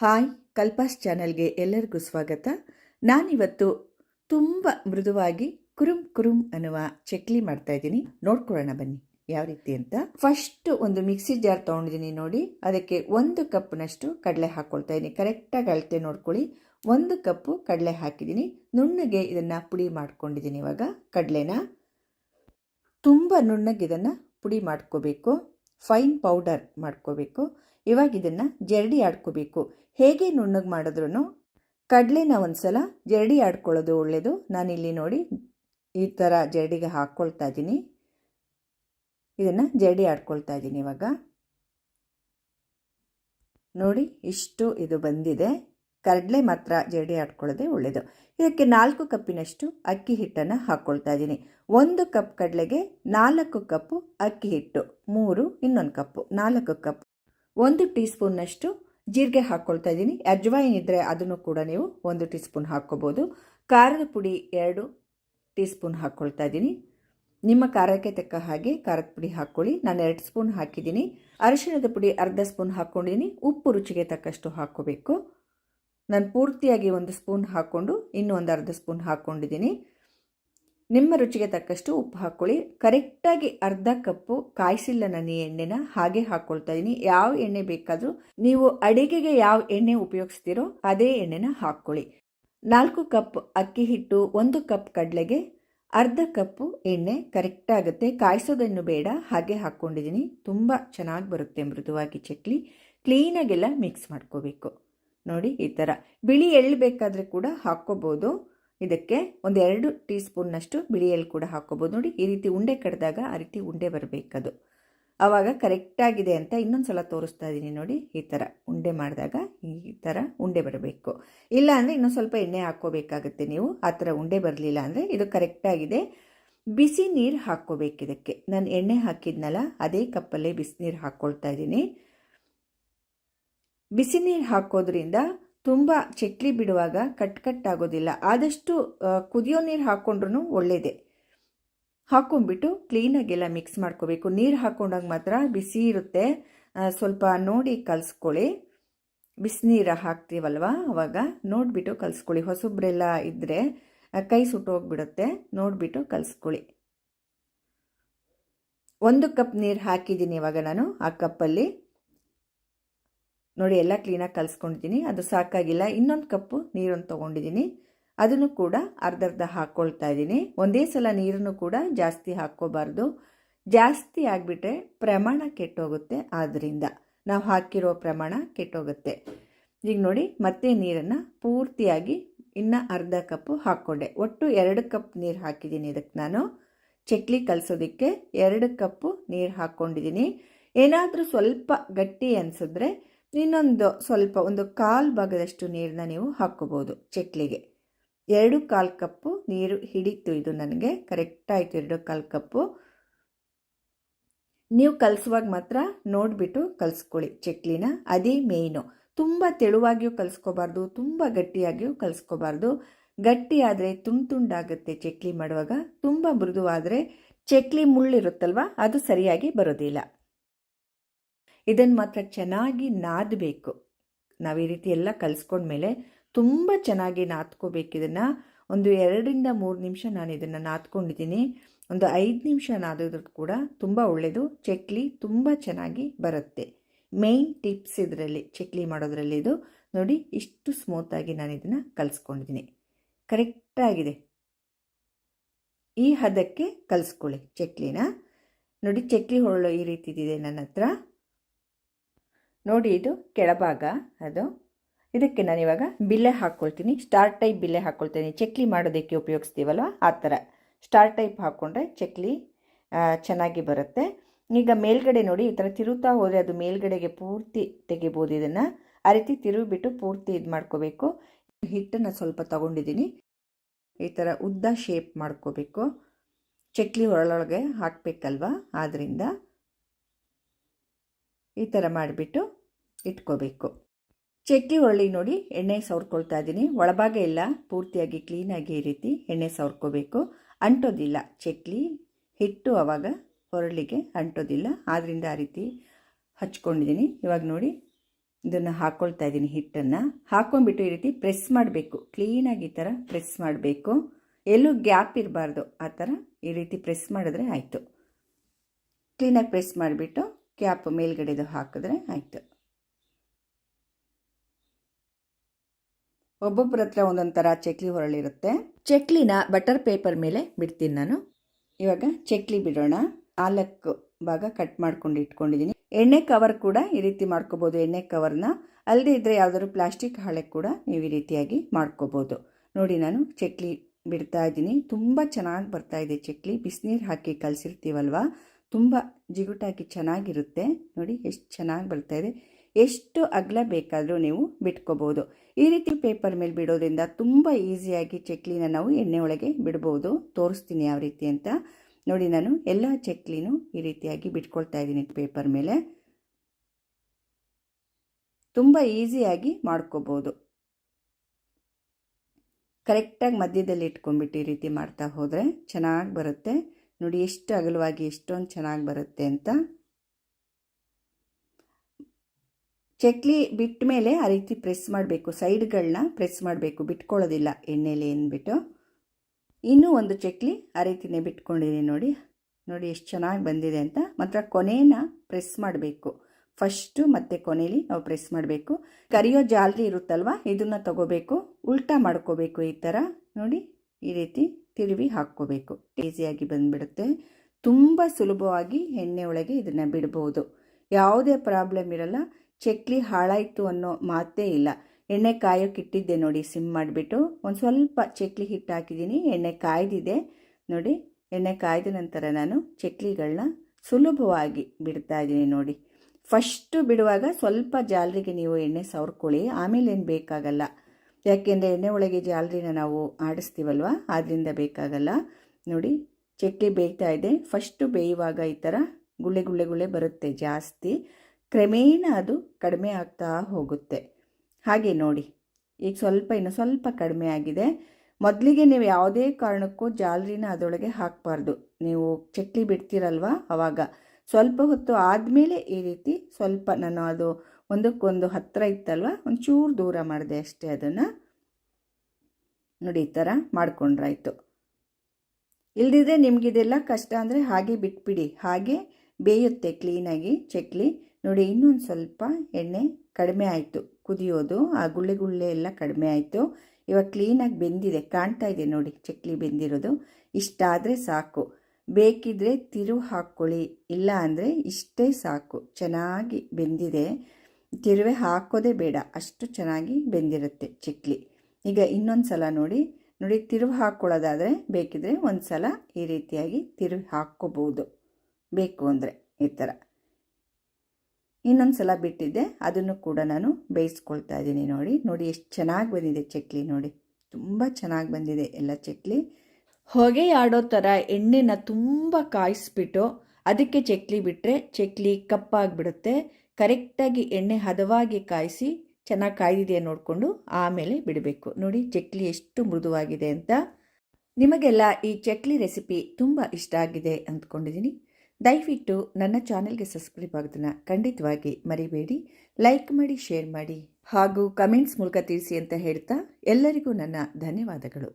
Hi ಕಲ್ಪಾಸ್ ಚಾನಲ್ಗೆ ಎಲ್ಲರಿಗೂ ಸ್ವಾಗತ. ನಾನಿವತ್ತು ತುಂಬ ಮೃದುವಾಗಿ ಕುರುಮ್ ಕುರುಮ್ ಅನ್ನುವ ಚಕ್ಲಿ ಮಾಡ್ತಾ ಇದ್ದೀನಿ. ನೋಡ್ಕೊಳ್ಳೋಣ ಬನ್ನಿ, ಯಾವ ರೀತಿ ಅಂತ. ಫಸ್ಟ್ ಒಂದು ಮಿಕ್ಸಿ ಜಾರ್ ತೊಗೊಂಡಿದ್ದೀನಿ ನೋಡಿ. ಅದಕ್ಕೆ ಒಂದು ಕಪ್ನಷ್ಟು ಕಡಲೆ ಹಾಕ್ಕೊಳ್ತಾ ಇದ್ದೀನಿ. ಕರೆಕ್ಟಾಗಿ ಅಳತೆ ನೋಡ್ಕೊಳ್ಳಿ. ಒಂದು ಕಪ್ಪು ಕಡಲೆ ಹಾಕಿದ್ದೀನಿ. ನುಣ್ಣಗೆ ಇದನ್ನು ಪುಡಿ ಮಾಡ್ಕೊಂಡಿದ್ದೀನಿ ಇವಾಗ ಕಡಲೆನ. ತುಂಬ ನುಣ್ಣಗೆ ಇದನ್ನು ಪುಡಿ ಮಾಡ್ಕೋಬೇಕು. ಫೈನ್ ಪೌಡರ್ ಮಾಡ್ಕೋಬೇಕು. ಇವಾಗ ಇದನ್ನು ಜರಡಿ ಆಡ್ಕೋಬೇಕು. ಹೇಗೆ ನುಣ್ಣಗೆ ಮಾಡಿದ್ರು ಕಡಲೆನ ಒಂದು ಸಲ ಜರಡಿ ಆಡ್ಕೊಳ್ಳೋದು ಒಳ್ಳೆಯದು ನಾನಿಲ್ಲಿ ನೋಡಿ ಈ ಥರ ಜರಡಿಗೆ ಹಾಕ್ಕೊಳ್ತಾ ಇದ್ದೀನಿ ಇದನ್ನು ಜರಡಿ ಆಡ್ಕೊಳ್ತಾ ಇದ್ದೀನಿ ಇವಾಗ. ನೋಡಿ ಇಷ್ಟು ಇದು ಬಂದಿದೆ. ಕಡಲೆ ಮಾತ್ರ ಜರಡಿ ಆಡ್ಕೊಳ್ಳೋದೇ ಒಳ್ಳೆಯದು ಇದಕ್ಕೆ ನಾಲ್ಕು ಕಪ್ಪಿನಷ್ಟು ಅಕ್ಕಿ ಹಿಟ್ಟನ್ನು ಹಾಕ್ಕೊಳ್ತಾ ಇದ್ದೀನಿ ಒಂದು ಕಪ್ ಕಡಲೆಗೆ ನಾಲ್ಕು ಕಪ್ಪು ಅಕ್ಕಿ ಹಿಟ್ಟು. ಮೂರು ಇನ್ನೊಂದು ಕಪ್ಪು. ನಾಲ್ಕು ಕಪ್ ಒಂದು ಟೀ ಸ್ಪೂನ್ನಷ್ಟು ಜೀರಿಗೆ ಹಾಕ್ಕೊಳ್ತಾ ಇದ್ದೀನಿ. ಅಜ್ವಾಯಿನ್ ಇದ್ದರೆ ಅದನ್ನು ಕೂಡ ನೀವು ಒಂದು ಟೀ ಸ್ಪೂನ್ ಹಾಕ್ಕೋಬೋದು. ಖಾರದ ಪುಡಿ ಎರಡು ಟೀ ಸ್ಪೂನ್ ಹಾಕ್ಕೊಳ್ತಾ ಇದ್ದೀನಿ. ನಿಮ್ಮ ಖಾರಕ್ಕೆ ತಕ್ಕ ಹಾಗೆ ಖಾರದ ಪುಡಿ ಹಾಕ್ಕೊಳ್ಳಿ. ನಾನು ಎರಡು ಸ್ಪೂನ್ ಹಾಕಿದ್ದೀನಿ. ಅರಿಶಿಣದ ಪುಡಿ ಅರ್ಧ ಸ್ಪೂನ್ ಹಾಕ್ಕೊಂಡಿದ್ದೀನಿ. ಉಪ್ಪು ರುಚಿಗೆ ತಕ್ಕಷ್ಟು ಹಾಕ್ಕೋಬೇಕು. ನಾನು ಪೂರ್ತಿಯಾಗಿ ಒಂದು ಸ್ಪೂನ್ ಹಾಕ್ಕೊಂಡು ಇನ್ನೂ ಒಂದು ಅರ್ಧ ಸ್ಪೂನ್ ಹಾಕ್ಕೊಂಡಿದ್ದೀನಿ. ನಿಮ್ಮ ರುಚಿಗೆ ತಕ್ಕಷ್ಟು ಉಪ್ಪು ಹಾಕ್ಕೊಳ್ಳಿ. ಕರೆಕ್ಟಾಗಿ ಅರ್ಧ ಕಪ್ಪು ಕಾಯಿಸಿಲ್ಲ ನನ್ನ ಈ ಎಣ್ಣೆನ ಹಾಗೆ ಹಾಕ್ಕೊಳ್ತಾ ಇದ್ದೀನಿ ಯಾವ ಎಣ್ಣೆ ಬೇಕಾದರೂ ನೀವು ಅಡಿಗೆಗೆ ಯಾವ ಎಣ್ಣೆ ಉಪಯೋಗಿಸ್ತೀರೋ ಅದೇ ಎಣ್ಣೆನ ಹಾಕ್ಕೊಳ್ಳಿ. ನಾಲ್ಕು ಕಪ್ ಅಕ್ಕಿ ಹಿಟ್ಟು, ಒಂದು ಕಪ್ ಕಡಲೆಗೆ, ಅರ್ಧ ಕಪ್ಪು ಎಣ್ಣೆ ಕರೆಕ್ಟ್ ಆಗುತ್ತೆ. ಕಾಯಿಸೋದನ್ನು ಬೇಡ, ಹಾಗೆ ಹಾಕ್ಕೊಂಡಿದ್ದೀನಿ ತುಂಬ ಚೆನ್ನಾಗಿ ಬರುತ್ತೆ ಮೃದುವಾಗಿ ಚಕ್ಲಿ. ಕ್ಲೀನಾಗೆಲ್ಲ ಮಿಕ್ಸ್ ಮಾಡ್ಕೋಬೇಕು. ನೋಡಿ ಈ ಥರ ಬಿಳಿ ಎಳ್ಳು ಬೇಕಾದರೆ ಕೂಡ ಹಾಕ್ಕೋಬೋದು. ಇದಕ್ಕೆ ಒಂದು ಎರಡು ಟೀ ಸ್ಪೂನ್ನಷ್ಟು ಬಿಳಿಯಲ್ಲಿ ಕೂಡ ಹಾಕ್ಕೋಬೋದು. ನೋಡಿ, ಈ ರೀತಿ ಉಂಡೆ ಕಡ್ದಾಗ ಆ ರೀತಿ ಉಂಡೆ ಬರಬೇಕದು. ಆವಾಗ ಕರೆಕ್ಟಾಗಿದೆ ಅಂತ ಇನ್ನೊಂದು ಸಲ ತೋರಿಸ್ತಾ ಇದ್ದೀನಿ ನೋಡಿ, ಈ ಥರ ಉಂಡೆ ಮಾಡಿದಾಗ ಈ ಥರ ಉಂಡೆ ಬರಬೇಕು. ಇಲ್ಲ ಅಂದರೆ ಇನ್ನೊಂದು ಸ್ವಲ್ಪ ಎಣ್ಣೆ ಹಾಕ್ಕೋಬೇಕಾಗುತ್ತೆ ನೀವು, ಆ ಥರ ಉಂಡೆ ಬರಲಿಲ್ಲ ಅಂದರೆ ಇದು ಕರೆಕ್ಟಾಗಿದೆ ಬಿಸಿ ನೀರು ಹಾಕ್ಕೋಬೇಕು ಇದಕ್ಕೆ. ನಾನು ಎಣ್ಣೆ ಹಾಕಿದ್ನಲ್ಲ, ಅದೇ ಕಪ್ಪಲ್ಲೇ ಬಿಸಿನೀರು ಹಾಕ್ಕೊಳ್ತಾ ಇದ್ದೀನಿ ಬಿಸಿ ನೀರು ಹಾಕೋದ್ರಿಂದ ತುಂಬ ಚಟ್ಲಿ ಬಿಡುವಾಗ ಕಟ್ ಕಟ್ ಆಗೋದಿಲ್ಲ. ಆದಷ್ಟು ಕುದಿಯೋ ನೀರು ಹಾಕ್ಕೊಂಡ್ರೂ ಒಳ್ಳೆಯದೇ ಹಾಕ್ಕೊಂಡ್ಬಿಟ್ಟು ಕ್ಲೀನಾಗೆಲ್ಲ ಮಿಕ್ಸ್ ಮಾಡ್ಕೋಬೇಕು. ನೀರು ಹಾಕ್ಕೊಂಡಾಗ ಮಾತ್ರ ಬಿಸಿ ಇರುತ್ತೆ. ಸ್ವಲ್ಪ ನೋಡಿ ಕಲಿಸ್ಕೊಳ್ಳಿ. ಬಿಸಿನೀರು ಹಾಕ್ತೀವಲ್ವ? ಅವಾಗ ನೋಡಿಬಿಟ್ಟು ಕಲಿಸ್ಕೊಳ್ಳಿ. ಹೊಸಬ್ರೆಲ್ಲ ಇದ್ದರೆ ಕೈ ಸುಟ್ಟೋಗ್ಬಿಡುತ್ತೆ ನೋಡಿಬಿಟ್ಟು ಕಲಿಸ್ಕೊಳ್ಳಿ. ಒಂದು ಕಪ್ ನೀರು ಹಾಕಿದ್ದೀನಿ ಇವಾಗ ನಾನು ಆ ಕಪ್ಪಲ್ಲಿ. ನೋಡಿ, ಎಲ್ಲ ಕ್ಲೀನಾಗಿ ಕಲಿಸ್ಕೊಂಡಿದ್ದೀನಿ. ಅದು ಸಾಕಾಗಿಲ್ಲ. ಇನ್ನೊಂದು ಕಪ್ಪು ನೀರನ್ನು ತೊಗೊಂಡಿದ್ದೀನಿ. ಅದನ್ನು ಕೂಡ ಅರ್ಧ ಅರ್ಧ ಹಾಕ್ಕೊಳ್ತಾ ಇದ್ದೀನಿ. ಒಂದೇ ಸಲ ನೀರನ್ನು ಕೂಡ ಜಾಸ್ತಿ ಹಾಕ್ಕೋಬಾರ್ದು. ಜಾಸ್ತಿ ಆಗಿಬಿಟ್ರೆ ಪ್ರಮಾಣ ಕೆಟ್ಟೋಗುತ್ತೆ. ಆದ್ದರಿಂದ ನಾವು ಹಾಕಿರೋ ಪ್ರಮಾಣ ಕೆಟ್ಟೋಗುತ್ತೆ. ಈಗ ನೋಡಿ, ಮತ್ತೆ ನೀರನ್ನು ಪೂರ್ತಿಯಾಗಿ ಇನ್ನು ಅರ್ಧ ಕಪ್ಪು ಹಾಕ್ಕೊಂಡೆ. ಒಟ್ಟು ಎರಡು ಕಪ್ ನೀರು ಹಾಕಿದ್ದೀನಿ ಇದಕ್ಕೆ ನಾನು. ಚಕ್ಲಿ ಕಲಿಸೋದಕ್ಕೆ ಎರಡು ಕಪ್ಪು ನೀರು ಹಾಕ್ಕೊಂಡಿದ್ದೀನಿ. ಏನಾದರೂ ಸ್ವಲ್ಪ ಗಟ್ಟಿ ಅನಿಸಿದ್ರೆ ಇನ್ನೊಂದು ಸ್ವಲ್ಪ ಒಂದು ಕಾಲು ಭಾಗದಷ್ಟು ನೀರನ್ನ ನೀವು ಹಾಕ್ಕೋಬೋದು ಚಕ್ಲಿಗೆ. ಎರಡು ಕಾಲು ಕಪ್ಪು ನೀರು ಹಿಡಿತು ಇದು ನನಗೆ ಕರೆಕ್ಟ್ ಆಯಿತು ಎರಡು ಕಾಲು ಕಪ್ಪು. ನೀವು ಕಲಸುವಾಗ ಮಾತ್ರ ನೋಡಿಬಿಟ್ಟು ಕಲಿಸ್ಕೊಳ್ಳಿ ಚಕ್ಲಿನ, ಅದೇ ಮೇಯ್ನು ತುಂಬ ತೆಳುವಾಗಿಯೂ ಕಲಿಸ್ಕೋಬಾರ್ದು, ತುಂಬ ಗಟ್ಟಿಯಾಗಿಯೂ ಕಲಿಸ್ಕೋಬಾರ್ದು. ಗಟ್ಟಿ ಆದರೆ ತುಂಡು ತುಂಡಾಗುತ್ತೆ ಚಕ್ಲಿ ಮಾಡುವಾಗ, ತುಂಬ ಮೃದುವಾದರೆ ಚಕ್ಲಿ ಮುಳ್ಳಿರುತ್ತಲ್ವ, ಅದು ಸರಿಯಾಗಿ ಬರೋದಿಲ್ಲ. ಇದನ್ನು ಮಾತ್ರ ಚೆನ್ನಾಗಿ ನಾದಬೇಕು. ನಾವು ಈ ರೀತಿ ಎಲ್ಲ ಕಲಿಸ್ಕೊಂಡ್ಮೇಲೆ ತುಂಬ ಚೆನ್ನಾಗಿ ನಾದ್ಕೋಬೇಕು ಇದನ್ನು. ಒಂದು ಎರಡರಿಂದ ಮೂರು ನಿಮಿಷ ನಾನು ಇದನ್ನು ನಾದ್ಕೊಂಡಿದ್ದೀನಿ. ಒಂದು ಐದು ನಿಮಿಷ ನಾದಿದ್ರು ಕೂಡ ತುಂಬ ಒಳ್ಳೆಯದು ಚಕ್ಲಿ ತುಂಬ ಚೆನ್ನಾಗಿ ಬರುತ್ತೆ. ಮೇಯ್ನ್ ಟಿಪ್ಸ್ ಇದರಲ್ಲಿ, ಚಕ್ಲಿ ಮಾಡೋದ್ರಲ್ಲಿ ಇದು. ನೋಡಿ, ಇಷ್ಟು ಸ್ಮೂತಾಗಿ ನಾನು ಇದನ್ನು ಕಲಿಸ್ಕೊಂಡಿದ್ದೀನಿ. ಕರೆಕ್ಟಾಗಿದೆ. ಈ ಹದಕ್ಕೆ ಕಲಿಸ್ಕೊಳ್ಳಿ ಚಕ್ಲಿನ. ನೋಡಿ, ಚಕ್ಲಿ ಹೊರಳು ಈ ರೀತಿ ಇದೆ ನನ್ನ ಹತ್ರ ನೋಡಿ ಇದು ಕೆಳಭಾಗ ಅದು. ಇದಕ್ಕೆ ನಾನು ಇವಾಗ ಬಿಲ್ಲೆ ಹಾಕ್ಕೊಳ್ತೀನಿ ಸ್ಟಾರ್ ಟೈಪ್ ಬಿಲ್ಲೆ ಹಾಕ್ಕೊಳ್ತೀನಿ ಚಕ್ಲಿ ಮಾಡೋದಕ್ಕೆ ಉಪಯೋಗಿಸ್ತೀವಲ್ವ? ಆ ಥರ. ಸ್ಟಾರ್ ಟೈಪ್ ಹಾಕ್ಕೊಂಡ್ರೆ ಚಕ್ಲಿ ಚೆನ್ನಾಗಿ ಬರುತ್ತೆ. ಈಗ ಮೇಲ್ಗಡೆ ನೋಡಿ, ಈ ಥರ ತಿರುತ್ತಾ ಹೋದರೆ ಅದು ಮೇಲ್ಗಡೆಗೆ ಪೂರ್ತಿ ತೆಗಿಬೋದು ಇದನ್ನು. ಆ ರೀತಿ ತಿರುಗಿಬಿಟ್ಟು ಪೂರ್ತಿ ಇದು ಮಾಡ್ಕೋಬೇಕು. ಹಿಟ್ಟನ್ನು ಸ್ವಲ್ಪ ತಗೊಂಡಿದ್ದೀನಿ. ಈ ಥರ ಉದ್ದ ಶೇಪ್ ಮಾಡ್ಕೋಬೇಕು. ಚಕ್ಲಿ ಒಳೊಳಗೆ ಹಾಕಬೇಕಲ್ವ? ಆದ್ದರಿಂದ ಈ ಥರ ಮಾಡಿಬಿಟ್ಟು ಇಟ್ಕೋಬೇಕು. ಚಕ್ಕೆ ಒಳ್ಳಿ ನೋಡಿ ಎಣ್ಣೆ ಸವರ್ಕೊಳ್ತಾ ಇದ್ದೀನಿ ಒಳಭಾಗ ಎಲ್ಲ ಪೂರ್ತಿಯಾಗಿ ಕ್ಲೀನಾಗಿ ಈ ರೀತಿ ಎಣ್ಣೆ ಸವರ್ಕೋಬೇಕು. ಅಂಟೋದಿಲ್ಲ ಚಕ್ಲಿ, ಹಿಟ್ಟು ಆವಾಗ ಹೊರಳಿಗೆ ಅಂಟೋದಿಲ್ಲ. ಆದ್ದರಿಂದ ಆ ರೀತಿ ಹಚ್ಕೊಂಡಿದ್ದೀನಿ ಇವಾಗ ನೋಡಿ ಇದನ್ನು ಹಾಕ್ಕೊಳ್ತಾ ಇದ್ದೀನಿ ಹಿಟ್ಟನ್ನು. ಹಾಕ್ಕೊಂಡ್ಬಿಟ್ಟು ಈ ರೀತಿ ಪ್ರೆಸ್ ಮಾಡಬೇಕು. ಕ್ಲೀನಾಗಿ ಈ ಥರ ಪ್ರೆಸ್ ಮಾಡಬೇಕು. ಎಲ್ಲೂ ಗ್ಯಾಪ್ ಇರಬಾರ್ದು. ಆ ಥರ ಈ ರೀತಿ ಪ್ರೆಸ್ ಮಾಡಿದ್ರೆ ಆಯಿತು. ಕ್ಲೀನಾಗಿ ಪ್ರೆಸ್ ಮಾಡಿಬಿಟ್ಟು ಕ್ಯಾಪ್ ಮೇಲ್ಗಡೆದು ಹಾಕಿದ್ರೆ ಆಯಿತು. ಒಬ್ಬೊಬ್ಬರ ಹತ್ರ ಒಂದೊಂದು ಥರ ಚಕ್ಲಿ ಹೊರಳಿರುತ್ತೆ. ಚಕ್ಲಿನ ಬಟರ್ ಪೇಪರ್ ಮೇಲೆ ಬಿಡ್ತೀನಿ ನಾನು. ಇವಾಗ ಚಕ್ಲಿ ಬಿಡೋಣ. ನಾಲ್ಕು ಭಾಗ ಕಟ್ ಮಾಡ್ಕೊಂಡು ಇಟ್ಕೊಂಡಿದ್ದೀನಿ. ಎಣ್ಣೆ ಕವರ್ ಕೂಡ ಈ ರೀತಿ ಮಾಡ್ಕೋಬೋದು. ಎಣ್ಣೆ ಕವರ್ನ ಅಲ್ಲದೆ ಇದ್ದರೆ ಯಾವುದಾದ್ರು ಪ್ಲಾಸ್ಟಿಕ್ ಹಾಳೆ ಕೂಡ ನೀವು ಈ ರೀತಿಯಾಗಿ ಮಾಡ್ಕೋಬೋದು. ನೋಡಿ ನಾನು ಚಕ್ಲಿ ಬಿಡ್ತಾ ಇದ್ದೀನಿ. ತುಂಬ ಚೆನ್ನಾಗಿ ಬರ್ತಾ ಇದೆ ಚಕ್ಲಿ. ಬಿಸಿನೀರು ಹಾಕಿ ಕಲಸಿರ್ತೀವಲ್ವ? ತುಂಬ ಜಿಗುಟಾಗಿ ಚೆನ್ನಾಗಿರುತ್ತೆ. ನೋಡಿ ಎಷ್ಟು ಚೆನ್ನಾಗಿ ಬರ್ತಾ ಇದೆ. ಎಷ್ಟು ಅಗಲ ಬೇಕಾದರೂ ನೀವು ಬಿಟ್ಕೋಬೋದು. ಈ ರೀತಿ ಪೇಪರ್ ಮೇಲೆ ಬಿಡೋದ್ರಿಂದ ತುಂಬ ಈಸಿಯಾಗಿ ಚಕ್ಲಿನ ನಾವು ಎಣ್ಣೆ ಒಳಗೆ ಬಿಡ್ಬೋದು. ತೋರಿಸ್ತೀನಿ ಯಾವ ರೀತಿ ಅಂತ. ನೋಡಿ ನಾನು ಎಲ್ಲ ಚಕ್ಲಿನೂ ಈ ರೀತಿಯಾಗಿ ಬಿಟ್ಕೊಳ್ತಾ ಇದ್ದೀನಿ ಪೇಪರ್ ಮೇಲೆ. ತುಂಬ ಈಸಿಯಾಗಿ ಮಾಡ್ಕೋಬೋದು. ಕರೆಕ್ಟಾಗಿ ಮಧ್ಯದಲ್ಲಿ ಇಟ್ಕೊಂಡ್ಬಿಟ್ಟು ಈ ರೀತಿ ಮಾಡ್ತಾ ಹೋದರೆ ಚೆನ್ನಾಗಿ ಬರುತ್ತೆ. ನೋಡಿ ಎಷ್ಟು ಅಗಲವಾಗಿ ಎಷ್ಟೊಂದು ಚೆನ್ನಾಗಿ ಬರುತ್ತೆ ಅಂತ. ಚಕ್ಲಿ ಬಿಟ್ಟ ಮೇಲೆ ಆ ರೀತಿ ಪ್ರೆಸ್ ಮಾಡಬೇಕು. ಸೈಡ್ಗಳನ್ನ ಪ್ರೆಸ್ ಮಾಡಬೇಕು. ಬಿಟ್ಕೊಳ್ಳೋದಿಲ್ಲ. ಎಣ್ಣೆಲಿ ಅಂದ್ಬಿಟ್ಟು ಇನ್ನೂ ಒಂದು ಚಕ್ಲಿ ಆ ರೀತಿನೇ ಬಿಟ್ಕೊಂಡಿದ್ದೀನಿ ನೋಡಿ. ನೋಡಿ ಎಷ್ಟು ಚೆನ್ನಾಗಿ ಬಂದಿದೆ ಅಂತ. ಮಾತ್ರ ಕೊನೆನ ಪ್ರೆಸ್ ಮಾಡಬೇಕು. ಫಸ್ಟು ಮತ್ತು ಕೊನೆಯಲ್ಲಿ ನಾವು ಪ್ರೆಸ್ ಮಾಡಬೇಕು. ಕರಿಯೋ ಜಾಲರಿ ಇರುತ್ತಲ್ವ? ಇದನ್ನು ತಗೋಬೇಕು. ಉಲ್ಟಾ ಮಾಡ್ಕೋಬೇಕು ಈ ಥರ ನೋಡಿ, ಈ ರೀತಿ ತಿರುವಿ ಹಾಕ್ಕೋಬೇಕು. ಈಸಿಯಾಗಿ ಬಂದುಬಿಡುತ್ತೆ. ತುಂಬ ಸುಲಭವಾಗಿ ಎಣ್ಣೆ ಒಳಗೆ ಇದನ್ನು ಬಿಡ್ಬೋದು. ಯಾವುದೇ ಪ್ರಾಬ್ಲಮ್ ಇರಲ್ಲ. ಚಕ್ಲಿ ಹಾಳಾಯಿತು ಅನ್ನೋ ಮಾತೇ ಇಲ್ಲ. ಎಣ್ಣೆ ಕಾಯೋಕ್ಕಿಟ್ಟಿದ್ದೆ ನೋಡಿ, ಸಿಮ್ ಮಾಡಿಬಿಟ್ಟು. ಒಂದು ಸ್ವಲ್ಪ ಚಕ್ಲಿ ಹಿಟ್ಟು ಹಾಕಿದ್ದೀನಿ. ಎಣ್ಣೆ ಕಾಯ್ದಿದೆ ನೋಡಿ. ಎಣ್ಣೆ ಕಾಯ್ದ ನಂತರ ನಾನು ಚಕ್ಲಿಗಳನ್ನ ಸುಲಭವಾಗಿ ಬಿಡ್ತಾ ಇದ್ದೀನಿ ನೋಡಿ. ಫಸ್ಟು ಬಿಡುವಾಗ ಸ್ವಲ್ಪ ಜಾಲರಿಗೆ ನೀವು ಎಣ್ಣೆ ಸವರ್ಕೊಳ್ಳಿ. ಆಮೇಲೆ ಏನು ಬೇಕಾಗಲ್ಲ. ಯಾಕೆಂದರೆ ಎಣ್ಣೆ ಒಳಗೆ ಜಾಲರಿನ ನಾವು ಆಡಿಸ್ತೀವಲ್ವ? ಆದ್ದರಿಂದ ಬೇಕಾಗಲ್ಲ. ನೋಡಿ, ಚಕ್ಲಿ ಬೇಯ್ತಾ ಇದೆ. ಫಸ್ಟು ಬೇಯುವಾಗ ಈ ಥರ ಗುಳ್ಳೆ ಗುಳ್ಳೆ ಗುಳ್ಳೆ ಬರುತ್ತೆ ಜಾಸ್ತಿ. ಕ್ರಮೇಣ ಅದು ಕಡಿಮೆ ಆಗ್ತಾ ಹೋಗುತ್ತೆ. ಹಾಗೆ ನೋಡಿ, ಈಗ ಸ್ವಲ್ಪ ಇನ್ನು ಸ್ವಲ್ಪ ಕಡಿಮೆ ಆಗಿದೆ. ಮೊದಲಿಗೆ ನೀವು ಯಾವುದೇ ಕಾರಣಕ್ಕೂ ಜಾಲರಿನ ಅದರೊಳಗೆ ಹಾಕಬಾರ್ದು. ನೀವು ಚಕ್ಲಿ ಬಿಡ್ತೀರಲ್ವ ಆವಾಗ ಸ್ವಲ್ಪ ಹೊತ್ತು ಆದಮೇಲೆ ಈ ರೀತಿ ಸ್ವಲ್ಪ ನಾನು ಅದು ಒಂದಕ್ಕೊಂದು ಹತ್ತಿರ ಇತ್ತಲ್ವ, ಒಂಚೂರು ದೂರ ಮಾಡಿದೆ ಅಷ್ಟೇ ಅದನ್ನು. ನೋಡಿ, ಈ ಥರ ಮಾಡ್ಕೊಂಡ್ರಾಯ್ತು. ಇಲ್ದಿದ್ರೆ ನಿಮಗಿದೆಲ್ಲ ಕಷ್ಟ ಅಂದರೆ ಹಾಗೆ ಬಿಟ್ಬಿಡಿ. ಹಾಗೆ ಬೇಯುತ್ತೆ, ಕ್ಲೀನಾಗಿ ಚಕ್ಲಿ. ನೋಡಿ, ಇನ್ನೊಂದು ಸ್ವಲ್ಪ ಎಣ್ಣೆ ಕಡಿಮೆ ಆಯಿತು. ಕುದಿಯೋದು, ಆ ಗುಳ್ಳೆ ಗುಳ್ಳೆ ಎಲ್ಲ ಕಡಿಮೆ ಆಯಿತು. ಇವಾಗ ಕ್ಲೀನಾಗಿ ಬೆಂದಿದೆ, ಕಾಣ್ತಾ ಇದೆ ನೋಡಿ, ಚಕ್ಲಿ ಬೆಂದಿರೋದು. ಇಷ್ಟಾದರೆ ಸಾಕು. ಬೇಕಿದ್ರೆ ತಿರು ಹಾಕ್ಕೊಳ್ಳಿ, ಇಲ್ಲ ಅಂದರೆ ಇಷ್ಟೇ ಸಾಕು. ಚೆನ್ನಾಗಿ ಬೆಂದಿದೆ. ತಿರುವೆ ಹಾಕೋದೇ ಬೇಡ, ಅಷ್ಟು ಚೆನ್ನಾಗಿ ಬೆಂದಿರುತ್ತೆ ಚಕ್ಲಿ. ಈಗ ಇನ್ನೊಂದು ಸಲ ನೋಡಿ ನೋಡಿ ತಿರುವು ಹಾಕ್ಕೊಳ್ಳೋದಾದರೆ ಬೇಕಿದ್ರೆ ಒಂದು ಸಲ ಈ ರೀತಿಯಾಗಿ ತಿರುವಿ ಹಾಕ್ಕೋಬೋದು. ಬೇಕು ಅಂದರೆ ಈ ಥರ ಇನ್ನೊಂದು ಸಲ ಬಿಟ್ಟಿದ್ದೆ, ಅದನ್ನು ಕೂಡ ನಾನು ಬೇಯಿಸ್ಕೊಳ್ತಾ ಇದ್ದೀನಿ ನೋಡಿ. ನೋಡಿ ಎಷ್ಟು ಚೆನ್ನಾಗಿ ಬಂದಿದೆ ಚಕ್ಲಿ ನೋಡಿ. ತುಂಬ ಚೆನ್ನಾಗಿ ಬಂದಿದೆ ಎಲ್ಲ ಚಕ್ಲಿ. ಹೊಗೆ ಆಡೋ ಥರ ಎಣ್ಣೆನ ತುಂಬ ಕಾಯಿಸ್ಬಿಟ್ಟು ಅದಕ್ಕೆ ಚಕ್ಲಿ ಬಿಟ್ಟರೆ ಚಕ್ಲಿ ಕಪ್ಪಾಗಿಬಿಡುತ್ತೆ. ಕರೆಕ್ಟಾಗಿ ಎಣ್ಣೆ ಹದವಾಗಿ ಕಾಯಿಸಿ ಚೆನ್ನಾಗಿ ಕಾಯ್ದಿದೆಯಾ ನೋಡಿಕೊಂಡು ಆಮೇಲೆ ಬಿಡಬೇಕು. ನೋಡಿ ಚಕ್ಲಿ ಎಷ್ಟು ಮೃದುವಾಗಿದೆ ಅಂತ. ನಿಮಗೆಲ್ಲ ಈ ಚಕ್ಲಿ ರೆಸಿಪಿ ತುಂಬ ಇಷ್ಟ ಆಗಿದೆ ಅಂದ್ಕೊಂಡಿದ್ದೀನಿ. ದಯವಿಟ್ಟು ನನ್ನ ಚಾನೆಲ್ಗೆ ಸಬ್ಸ್ಕ್ರೈಬ್ ಆಗೋದನ್ನು ಖಂಡಿತವಾಗಿ ಮರಿಬೇಡಿ. ಲೈಕ್ ಮಾಡಿ, ಶೇರ್ ಮಾಡಿ ಹಾಗೂ ಕಮೆಂಟ್ಸ್ ಮೂಲಕ ತಿಳಿಸಿ ಅಂತ ಹೇಳ್ತಾ ಎಲ್ಲರಿಗೂ ನನ್ನ ಧನ್ಯವಾದಗಳು.